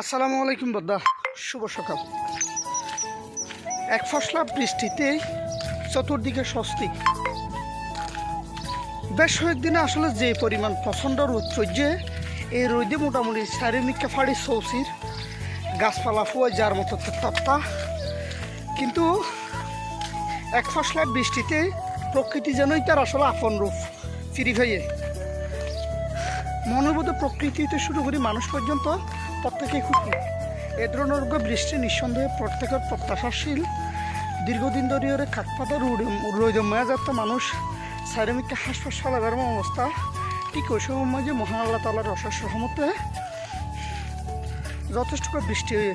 আসসালামু আলাইকুম বদ্দা শুভ সকাল। এক ফসলা বৃষ্টিতে চতুর্দিকে স্বস্তি। বেশ কয়েকদিনে আসলে যে পরিমাণ প্রচণ্ড রোদ চলছে এই রোদে মোটামুটি চারিমিকে ফাড়ি সৌসির গাছপালা ফুয়া যার মতো তাপ্তা কিন্তু এক ফসলা বৃষ্টিতে প্রকৃতি যেনই তার আসলে আপন রূপ ফিরি হয়ে মনোবোধ প্রকৃতিতে শুরু করি মানুষ পর্যন্ত প্রত্যেকেই খুশি এ ধরনের বৃষ্টি নিঃসন্দেহে প্রত্যেকের প্রত্যাশাশীল। দীর্ঘদিন ধরে কাকপাতা রৈদময়া যাত্রা মানুষ চারিমিককে হাসপাস ফলাবার অবস্থা। ঠিক ওই সময় যে মহান আল্লাহ তালার অশেষ রহমতে যথেষ্ট বৃষ্টি হয়ে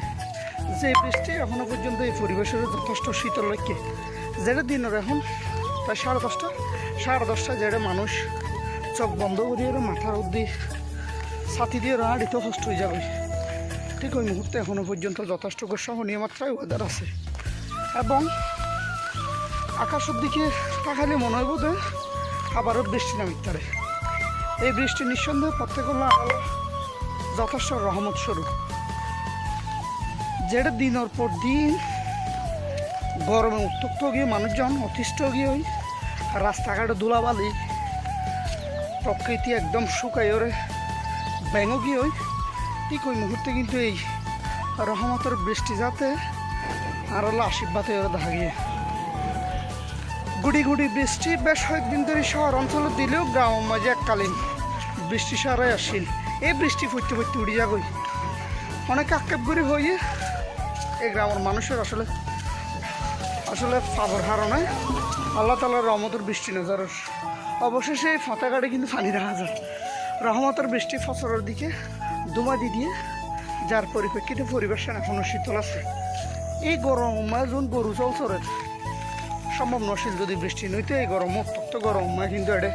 যে বৃষ্টি এখনও পর্যন্ত এই পরিবেশের যথেষ্ট শীতল লাগে যেটা দিনের এখন প্রায় সাড়ে দশটা সাড়ে দশটা যেটা মানুষ চোখ বন্ধ করিয়ে মাথার অব্দি ছাতি দিয়ে রাড়িতে হষ্ট হয়ে যাবে ঠিক ওই মুহূর্তে এখনও পর্যন্ত যথেষ্ট সহনীয় মাত্রায় ওয়েদার আছে। এবং আকাশের দিকে তাকালে মনে হইব যে আবারও বৃষ্টি নামিতে পারে এই বৃষ্টি নিঃসন্দেহে প্রত্যেক আল্লাহ যথেষ্ট রহমত স্বরূপ যেটা দিনের পর দিন গরমে উত্তক্ত গিয়ে মানুষজন অতিষ্ঠ গিয়ে ওই রাস্তাঘাটে ধুলাবালি প্রকৃতি একদম শুকাই ওরে। ব্যাঙ গিয়ে ওই ঠিক ওই মুহূর্তে কিন্তু এই রহমতের বৃষ্টি যাতে আর হলো আশীর্বাদে ওরা দেখা গিয়ে। গুড়ি গুড়ি বৃষ্টি, বেশ কয়েকদিন ধরে শহর অঞ্চলে দিলেও গ্রাম মাঝে এককালীন বৃষ্টি সারাই আসিল। এই বৃষ্টি ফুটতে ফুটতে উড়ি যাবই অনেক আক্ষেপ গুড়ি হয়ে এই গ্রামের মানুষের আসলে আসলে ফাবর হারানো আল্লাহ তালার রহমতের বৃষ্টি নজরের। অবশেষে ফাঁতাঘাটে কিন্তু ফালি দেখা যায়। রহমতের বৃষ্টি ফসলের দিকে দুমাদি দিয়ে যার পরিপ্রেক্ষিতে পরিবেশন এখনও শীতল আছে। এই গরম যখন গরু চলচরের সম্ভব নশীল যদি বৃষ্টি নইতে এই গরম, অত্যন্ত গরম কিন্তু এটা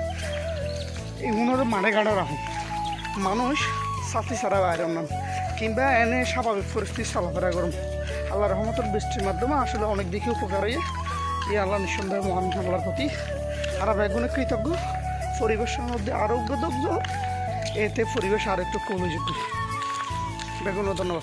এই উনোর মানে গাড়া রাখুন। মানুষ সাথী ছাড়া বাইরে নাম কিংবা এনে স্বাভাবিক পরিস্থিতি চলাফেরা গরম। আল্লাহ রহমতের বৃষ্টির মাধ্যমে আসলে অনেক দিকে উপকার হয়ে এই আল্লাহ নিঃসন্দেহে মহান আল্লাহর প্রতি বেগুনে কৃতজ্ঞ। পরিবেশের মধ্যে আরোগ্যদগ্ধ এতে পরিবেশ আর একটু কমে যেত। বেগুন ধন্যবাদ।